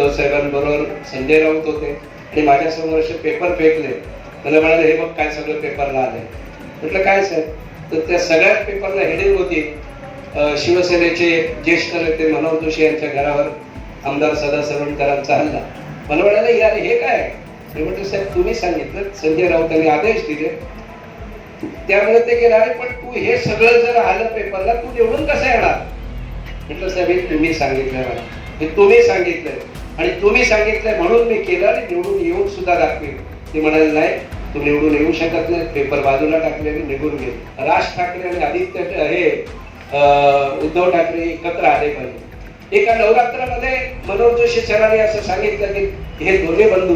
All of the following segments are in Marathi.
उद्धव साहेबांबरोबर संजय राऊत होते आणि माझ्यासमोर असे पेपर फेकले. मला म्हणाले हे मग काय सगळं पेपरला आले म्हटलं काय साहेब? तर त्या सगळ्याच पेपरला हेडिंग होती शिवसेनेचे ज्येष्ठ नेते मनोहर जोशी यांच्या घरावर आमदार सदा सरवणकरांचा हल्ला. मला म्हणाले यार हे काय? मी म्हटलं साहेब तुम्ही सांगितलं संजय राऊतांनी आदेश दिले. त्यामुळे ते गेला अरे पण तू हे सगळं जर आलं पेपरला तू निवडून कसं येणार? म्हटलं साहेब हे तुम्ही सांगितलं मला. हे तुम्ही सांगितलं आणि तुम्ही सांगितलंय म्हणून मी केलं आणि निवडून येऊन सुद्धा दाखवेल ते म्हणाले नाही तू निवडून येऊ शकत नाही. पेपर बाजूला टाकले आणि निघून गेले. राज ठाकरे आणि आदित्य हे अं, उद्धव ठाकरे एकत्र आले पाहिजे. एका नवरात्रामध्ये मनोहर जोशी सरांनी असं सांगितलं की हे दोन्ही बंधू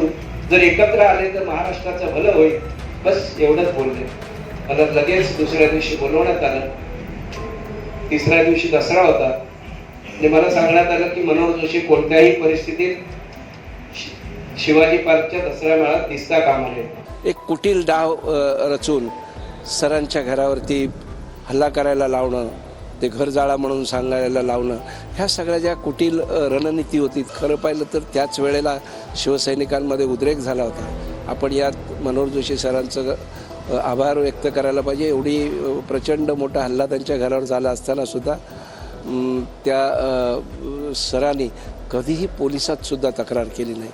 जर एकत्र आले तर महाराष्ट्राचं भलं होईल. बस एवढंच बोलले. मला लगेच दुसऱ्या दिवशी बोलवण्यात आलं. तिसऱ्या दिवशी दसरा होता. आणि मला सांगण्यात आलं की मनोहर जोशी कोणत्याही परिस्थितीत शिवाजी पार्कच्या दसऱ्या मेळात दिसता कामा नये. एक कुटील डाव रचून सरांच्या घरावरती हल्ला करायला लावणं ते घर जाळा म्हणून सांगायला लावणं ह्या सगळ्या ज्या कुटील रणनीती होती खरं पाहिलं तर त्याच वेळेला शिवसैनिकांमध्ये उद्रेक झाला होता. आपण यात मनोहर जोशी सरांचं आभार व्यक्त करायला पाहिजे. एवढी प्रचंड मोठा हल्ला त्यांच्या घरावर झाला असताना सुद्धा त्या सरांनी कधीही पोलिसात सुद्धा तक्रार केली नाही.